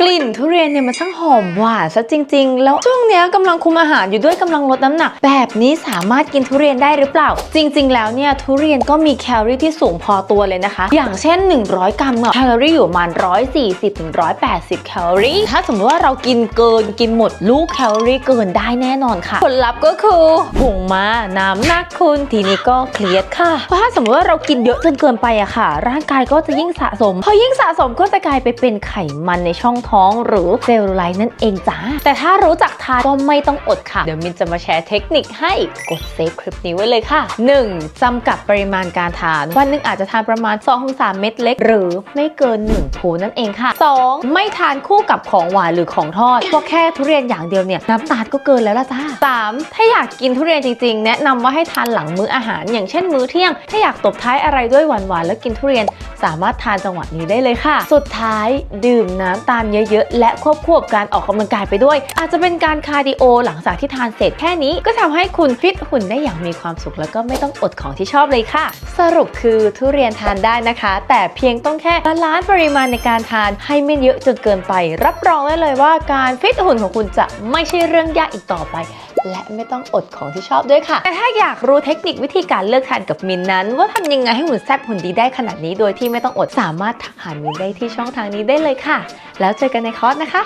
กลิ่นทุเรียนเนี่ยมันช่างหอมหวานซะจริง ๆ แล้วช่วงเนี้ยกำลังคุมอาหารอยู่ด้วยกำลังลดน้ำหนัก แบบนี้สามารถกินทุเรียนได้หรือเปล่า จริง ๆ แล้วเนี่ยทุเรียนก็มีแคลอรี่ที่สูงพอตัวเลยนะคะ อย่างเช่น 100 กรัมอะแคลอรี่อยู่ประมาณ 140ถึง180 แคลอรี่ ถ้าสมมติว่าเรากินเกินกินหมดลูกแคลอรี่เกินได้แน่นอนค่ะ ผลลัพธ์ก็คือหุงมาน้ำหนักคุณทีนี้ก็เครียดค่ะ เพราะถ้าสมมติว่าเรากินเยอะจนเกินไปอะค่ะ ร่างกายก็จะยิ่งสะสม พอยิ่งสะสมก็จะกลายไปเป็นไขมันในช่องท้องหรือเซลลูไลท์นั่นเองจ้า แต่ถ้ารู้จักทานก็ไม่ต้องอดค่ะ เดี๋ยวมินจะมาแชร์เทคนิคให้กดเซฟคลิปนี้ไว้เลยค่ะ 1. จำกัดปริมาณการทาน วันหนึงอาจจะทานประมาณ 2-3 เม็ดเล็ก หรือไม่เกิน1ภูนั่นเองค่ะ 2. ไม่ทานคู่กับของหวานหรือของทอดเพราะแค่ทุเรียนอย่างเดียวเนี่ยน้ำตาลก็เกินแล้วล่ะจ้า 3. ถ้าอยากกินทุเรียนจริงๆ แนะนำว่าให้ทานหลังมื้ออาหาร อย่างเช่นมื้อเที่ยง ถ้าอยากตบท้ายอะไรด้วยหวานๆแล้วกินทุเรียน สามารถทานจังหวะนี้ได้เลยค่ะ สุดท้ายดื่มน้ำตาลเยอะๆ และควบคู่กับการออกกำลังกายไปด้วย อาจจะเป็นการคาร์ดิโอหลังจากที่ทานเสร็จแค่นี้ก็ทำให้คุณฟิตหุ่นได้อย่างมีความสุข แล้วก็ไม่ต้องอดของที่ชอบเลยค่ะ สรุปคือทุเรียนทานได้นะคะ แต่เพียงต้องแค่บาลานซ์ปริมาณในการทานให้ไม่เยอะจนเกินไป รับรองได้เลยว่าการฟิตหุ่นของคุณจะไม่ใช่เรื่องยากอีกต่อไป และไม่ต้องอดของที่ชอบด้วยค่ะ แต่ถ้าอยากรู้เทคนิควิธีการเลือกทานกับมินนั้น ว่าทำยังไงให้หุ่นแซ่บหุ่นดีได้ขนาดนี้ โดยที่ไม่ต้องอดสามารถทักหามินได้ที่ช่องทางนี้ได้เลยค่ะแล้วเจอกันในคอร์สนะคะ